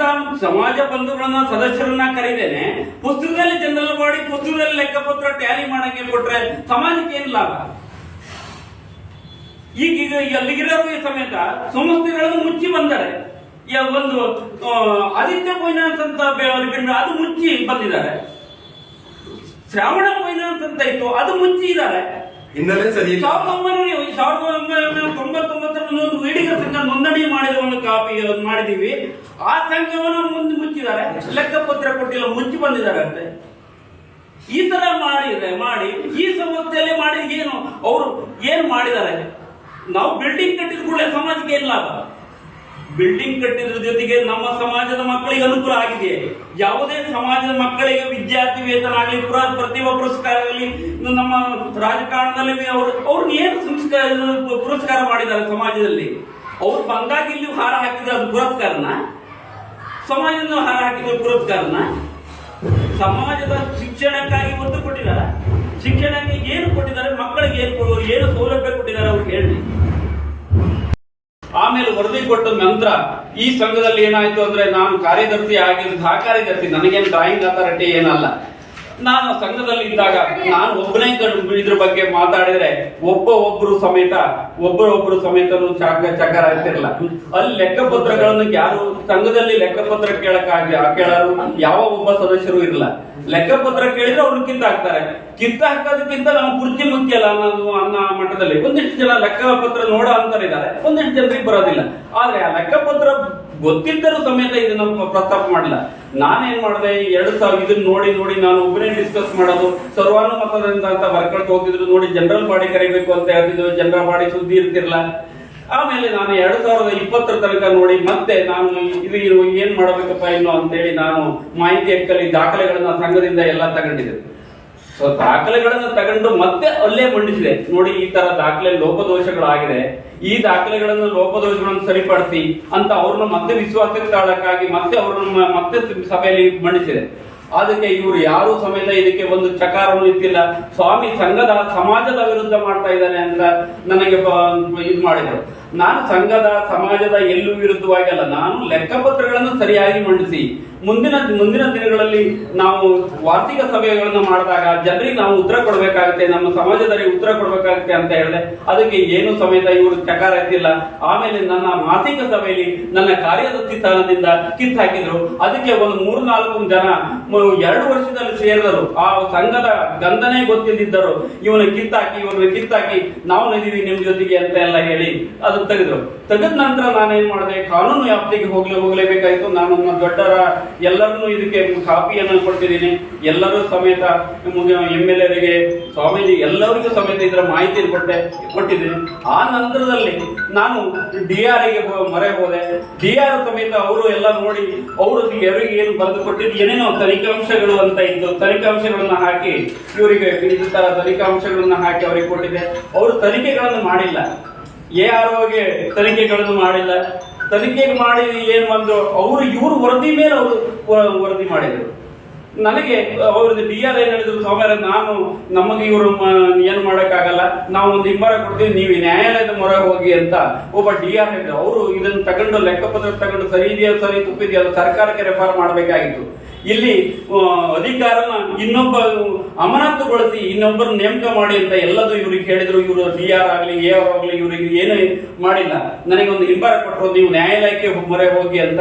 ಸಮಾಜದ ಸಮಾಜ ಬಂಧುಗಳನ್ನ ಸದಸ್ಯರನ್ನ ಕರೀದೇನೆ. ಪುಸ್ತಕದಲ್ಲಿ ಜನರಲ್ ಮಾಡಿ ಪುಸ್ತಕದಲ್ಲಿ ಲೆಕ್ಕಪತ್ರ ಟ್ಯಾಲಿ ಮಾಡಕ್ಕೆ ಕೊಟ್ರೆ ಸಮಾಜಕ್ಕೆ ಏನ್ ಲಾಭ? ಈಗ ಈಗ ಎಲ್ಲಿಗಿರೋರಿಗೆ ಸಮೇತ ಸಂಸ್ಥೆಗಳನ್ನು ಮುಚ್ಚಿ ಬಂದರೆ ಒಂದು ಆದಿತ್ಯ ಫೈನಾನ್ಸ್ ಅಂತ ಅದು ಮುಚ್ಚಿ ಬಂದಿದ್ದಾರೆ. ಶ್ರಾವಣ ಫೈನಾನ್ಸ್ ಅಂತ ಇತ್ತು, ಅದು ಮುಚ್ಚಿ ಇದ್ದಾರೆ. ಹಿನ್ನೆಲೆ ಸರಿ. ಸಾವಿರದ ಒಂಬೈನೂರ ಸಾವಿರದ ಒಂಬೈನೂರ ಒಂದು ನೋಂದಣಿ ಮಾಡಿದ ಒಂದು ಕಾಪಿ ಮಾಡಿದೀವಿ. ಆ ಸಂಘವನ್ನು ಮುಂದೆ ಮುಚ್ಚಿದ್ದಾರೆ. ಲೆಕ್ಕಪತ್ರ ಕೊಟ್ಟಿಲ್ಲ, ಮುಚ್ಚಿ ಬಂದಿದ್ದಾರೆ ಅಂತೆ ಈ ತರ ಮಾಡಿದ್ರೆ ಮಾಡಿ, ಈ ಸಂಸ್ಥೆಯಲ್ಲಿ ಮಾಡಿ ಏನು, ಅವರು ಏನು ಮಾಡಿದ್ದಾರೆ? ನಾವು ಬಿಲ್ಡಿಂಗ್ ಕಟ್ಟಿದ ಕೂಡಲೇ ಸಮಾಜಕ್ಕೆ ಏನ್ ಲಾಭ? ಬಿಲ್ಡಿಂಗ್ ಕಟ್ಟಿದ್ರ ಜೊತೆಗೆ ನಮ್ಮ ಸಮಾಜದ ಮಕ್ಕಳಿಗೆ ಅನುಕೂಲ ಆಗಿದೆ. ಯಾವುದೇ ಸಮಾಜದ ಮಕ್ಕಳಿಗೆ ವಿದ್ಯಾರ್ಥಿ ವೇತನ ಆಗಲಿ ಪ್ರತಿಭಾ ಪುರಸ್ಕಾರ ಆಗಲಿ ನಮ್ಮ ರಾಜಕಾರಣದಲ್ಲಿ ಅವರು ಅವ್ರಿಗೆ ಏನು ಸಂಸ್ಕಾರ ಪುರಸ್ಕಾರ ಮಾಡಿದ್ದಾರೆ ಸಮಾಜದಲ್ಲಿ? ಅವ್ರು ಬಂದಾಗ ಇಲ್ಲಿ ಹಾರ ಹಾಕಿದ್ರೆ ಅದು ಪುರಸ್ಕಾರನ? ಸಮಾಜದ ಹಾರ ಹಾಕಿದ್ರೆ ಪುರಸ್ಕಾರನ? ಸಮಾಜದ ಶಿಕ್ಷಣಕ್ಕಾಗಿ ಒತ್ತು ಕೊಟ್ಟಿದ್ದಾರೆ? ಶಿಕ್ಷಣಕ್ಕೆ ಏನು ಕೊಟ್ಟಿದ್ದಾರೆ? ಮಕ್ಕಳಿಗೆ ಏನು ಏನು ಸೌಲಭ್ಯ ಕೊಟ್ಟಿದ್ದಾರೆ ಅವ್ರು ಹೇಳಿ ಆಮೇಲೆ ವರದಿ ಕೊಟ್ಟ ನಂತರ ಈ ಸಂಘದಲ್ಲಿ ಏನಾಯ್ತು ಅಂದ್ರೆ ನಾನು ಕಾರ್ಯದರ್ಶಿ ಆಗಿದ್ದು ಆ ಕಾರ್ಯದರ್ಶಿ ನನಗೇನು ಡ್ರಾಯಿಂಗ್ ಅಥಾರಿಟಿ ಏನಲ್ಲ. ನಾನು ಸಂಘದಲ್ಲಿ ಇದ್ದಾಗ ನಾನು ಒಬ್ಬನೇ ಕಂಡು ಇದ್ರ ಬಗ್ಗೆ ಮಾತಾಡಿದ್ರೆ ಒಬ್ಬ ಒಬ್ರು ಸಮೇತ ಒಬ್ಬರು ಒಬ್ರು ಸಮೇತ ಚಾಕ ಚಕರ ಆಗ್ತಿರಲ್ಲ ಅಲ್ಲಿ ಲೆಕ್ಕಪತ್ರಗಳನ್ನು ಯಾರು ಸಂಘದಲ್ಲಿ ಲೆಕ್ಕಪತ್ರ ಕೇಳಕ್ ಕೇಳರು ಯಾವ ಒಬ್ಬ ಸದಸ್ಯರು ಇರಲ್ಲ ಲೆಕ್ಕಪತ್ರ ಕೇಳಿದ್ರೆ ಅವ್ರು ಕಿತ್ತ ಹಾಕ್ತಾರೆ ಕಿತ್ತ ಹಾಕೋದಕ್ಕಿಂತ ನಾವು ಕುರ್ಚಿ ಮುಖ್ಯ ಅಲ್ಲ ಅನ್ನೋದು ಅನ್ನೋ ಮಟ್ಟದಲ್ಲಿ ಒಂದಿಷ್ಟು ಜನ ಲೆಕ್ಕಪತ್ರ ನೋಡೋ ಅಂತಾರಿದ್ದಾರೆ. ಒಂದಿಷ್ಟು ಜನರಿಗೆ ಬರೋದಿಲ್ಲ. ಆದ್ರೆ ಆ ಲೆಕ್ಕಪತ್ರ ಗೊತ್ತಿದ್ದರೂ ಸಮೇತ ಇದನ್ನ ಪ್ರಸ್ತಾಪ ಮಾಡಲ್ಲ ನಾನೇನ್ ಮಾಡಿದೆ? ಎರಡ್ ಸಾವಿರ ಇದನ್ನ ನೋಡಿ ನೋಡಿ ನಾನು ಒಬ್ಬನೇ ಡಿಸ್ಕಸ್ ಮಾಡೋದು ಸರ್ವಾನುಮತದಿಂದ ಅಂತ ಬರ್ಕೊಳ್ತಾ ಹೋಗಿದ್ರು ನೋಡಿ ಜನರಲ್ ಬಾಡಿ ಕರಿಬೇಕು ಅಂತ ಹೇಳ್ತಿದ್ರು. ಜನರಲ್ ಬಾಡಿ ಸುದ್ದಿ ಇರ್ತಿರ್ಲ. ಆಮೇಲೆ ನಾನು ಎರಡ್ ಸಾವಿರದ ಇಪ್ಪತ್ತರ ತನಕ ನೋಡಿ ಮತ್ತೆ ನಾನು ಇದು ಇದು ಏನ್ ಮಾಡಬೇಕಪ್ಪ ಇನ್ನು ಅಂತೇಳಿ ನಾನು ಮಾಹಿತಿ ಹಕ್ಕಲ್ಲಿ ದಾಖಲೆಗಳನ್ನ ಸಂಘದಿಂದ ಎಲ್ಲ ತಗೊಂಡಿದ್ದೆ. ಸೊ ದಾಖಲೆಗಳನ್ನು ತಗೊಂಡು ಮತ್ತೆ ಅಲ್ಲೇ ಮಂಡಿಸಿದೆ. ನೋಡಿ, ಈ ತರ ದಾಖಲೆ ಲೋಪದೋಷಗಳಾಗಿದೆ. ಈ ದಾಖಲೆಗಳನ್ನು ಲೋಪದೋಷಗಳನ್ನು ಸರಿಪಡಿಸಿ ಅಂತ ಅವ್ರನ್ನ ಮತ್ತೆ ವಿಶ್ವಾಸಕ್ಕೆ ತಾಳಕ್ಕಾಗಿ ಮತ್ತೆ ಅವ್ರನ್ನ ಮತ್ತೆ ಸಭೆಯಲ್ಲಿ ಮಂಡಿಸಿದೆ. ಅದಕ್ಕೆ ಇವರು ಯಾರು ಸಮೇತ ಇದಕ್ಕೆ ಒಂದು ಚಕಾರವನ್ನು ಇತ್ತಿಲ್ಲ ಸ್ವಾಮಿ ಸಂಘದ ಸಮಾಜದ ವಿರುದ್ಧ ಮಾಡ್ತಾ ಇದ್ದಾನೆ ಅಂತ ನನಗೆ ಇದು ಮಾಡಿದ್ರು. ನಾನು ಸಂಘದ, ಸಮಾಜದ ಎಲ್ಲೂ ವಿರುದ್ಧವಾಗಿ ಅಲ್ಲ ನಾನು ಲೆಕ್ಕಪತ್ರಗಳನ್ನು ಸರಿಯಾಗಿ ಮಂಡಿಸಿ. ಮುಂದಿನ ಮುಂದಿನ ದಿನಗಳಲ್ಲಿ ನಾವು ವಾರ್ಷಿಕ ಸಭೆಗಳನ್ನು ಮಾಡಿದಾಗ ಜನರಿಗೆ ನಾವು ಉತ್ತರ ಕೊಡಬೇಕಾಗುತ್ತೆ, ನಮ್ಮ ಸಮಾಜದಲ್ಲಿ ಉತ್ತರ ಕೊಡಬೇಕಾಗುತ್ತೆ ಅಂತ ಹೇಳಿದೆ. ಅದಕ್ಕೆ ಏನು ಸಮೇತ ಇವರು ಚಕಾರ ಎತ್ತಿಲ್ಲ. ಆಮೇಲೆ ನನ್ನ ಮಾಸಿಕ ಸಭೆಯಲ್ಲಿ ನನ್ನ ಕಾರ್ಯದರ್ಶಿ ಸ್ಥಾನದಿಂದ ಕಿತ್ತಾಕಿದ್ರು ಅದಕ್ಕೆ ಒಂದು ಮೂರು ನಾಲ್ಕು ಜನ ಎರಡು ವರ್ಷದಲ್ಲಿ ಸೇರಿದರು. ಆ ಸಂಘದ ಗಂಧನೇ ಗೊತ್ತಿದ್ದರು ಇವನ ಕಿತ್ತಾಕಿ, ಇವನು ಕಿತ್ತಾಕಿ, ನಾವು ಇದೀವಿ ನಿಮ್ ಜೊತೆಗೆ ಅಂತ ಎಲ್ಲ ಹೇಳಿ. ಅದು ತೆಗೆದ್ರು ತೆಗೆದ ನಂತರ ನಾನೇನ್ ಮಾಡಿದೆ? ಕಾನೂನು ವ್ಯಾಪ್ತಿಗೆ ಹೋಗ್ಲೇ ಹೋಗ್ಲೇಬೇಕಾಯ್ತು. ನಾನು ದೊಡ್ಡರ ಎಲ್ಲರನ್ನೂ ಇದಕ್ಕೆ ಕಾಪಿಯನ್ನು ಕೊಡ್ತಿದ್ದೀನಿ. ಎಲ್ಲರೂ ಸಮೇತ ಎಂ ಎಲ್ ಎರಿಗೆ ಸ್ವಾಮೀಜಿ ಎಲ್ಲರಿಗೂ ಸಮೇತ ಇದರ ಮಾಹಿತಿ ಕೊಟ್ಟೆ, ಕೊಟ್ಟಿದ್ದೀನಿ. ಆ ನಂತರದಲ್ಲಿ ನಾನು ಡಿ ಆರ್ಗೆ ಮೊರೆ ಹೋದೆ. ಡಿ ಆರ್ ಸಮೇತ ಅವರು ಎಲ್ಲ ನೋಡಿ, ಅವರು ಯಾರಿಗೆ ಏನು ಬರೆದು ಕೊಟ್ಟಿದ್ದು ಏನೇನೋ ತನಿಖಾಂಶಗಳು ಅಂತ ಇದ್ದು ತನಿಖಾಂಶಗಳನ್ನ ಹಾಕಿ ಇವರಿಗೆ ತರ ತನಿಖಾಂಶಗಳನ್ನ ಹಾಕಿ ಅವರಿಗೆ ಕೊಟ್ಟಿದ್ದೆ. ಅವರು ತನಿಖೆಗಳನ್ನು ಮಾಡಿಲ್ಲ. ಎ ತನಿಖೆಗಳನ್ನು ಮಾಡಿಲ್ಲ. ತನಿಖೆ ಮಾಡಿ ಏನು ಒಂದು ಅವರು ಇವರು ವರದಿ ಮೇಲೆ ಅವರು ವರದಿ ಮಾಡಿದರು. ನನಗೆ ಅವ್ರದ್ದು ಡಿ ಆರ್ ಏನ್ ಹೇಳಿದ್ರು ಸೋಮವಾರ ನಾನು ನಮಗೆ ಇವರು ಏನು ಮಾಡಕ್ಕಾಗಲ್ಲ ನಾವು ಒಂದು ಹಿಂಬರ ಕೊಡ್ತೀವಿ, ನೀವು ನ್ಯಾಯಾಲಯದ ಮೊರೆ ಹೋಗಿ ಅಂತ ಒಬ್ಬ ಡಿ ಆರ್ ಹೇಳಿದ್ರು. ಅವರು ಇದನ್ನ ತಗೊಂಡು ಲೆಕ್ಕಪತ್ರ ತಗೊಂಡು ಸರಿ ಇದೆಯಾ, ಸರಿ ತಪ್ಪಿದೆಯಾ ಅದು ಸರ್ಕಾರಕ್ಕೆ ರೆಫರ್ ಮಾಡಬೇಕಾಗಿತ್ತು. ಇಲ್ಲಿ ಅಧಿಕಾರ ಇನ್ನೊಬ್ಬ ಅಮಾನತುಗೊಳಿಸಿ ಇನ್ನೊಬ್ಬರು ನೇಮಕ ಮಾಡಿ ಅಂತ ಎಲ್ಲದು ಇವ್ರಿಗೆ ಹೇಳಿದ್ರು. ಇವರು ಡಿ ಆರ್ ಆಗ್ಲಿ, ಎ ಆರ್ ಆಗಲಿ, ಇವರಿಗೆ ಏನು ಮಾಡಿಲ್ಲ. ನನಗೆ ಒಂದು ಹಿಂಬರ ಕೊಟ್ಟರು ನೀವು ನ್ಯಾಯಾಲಯಕ್ಕೆ ಮೊರೆ ಹೋಗಿ ಅಂತ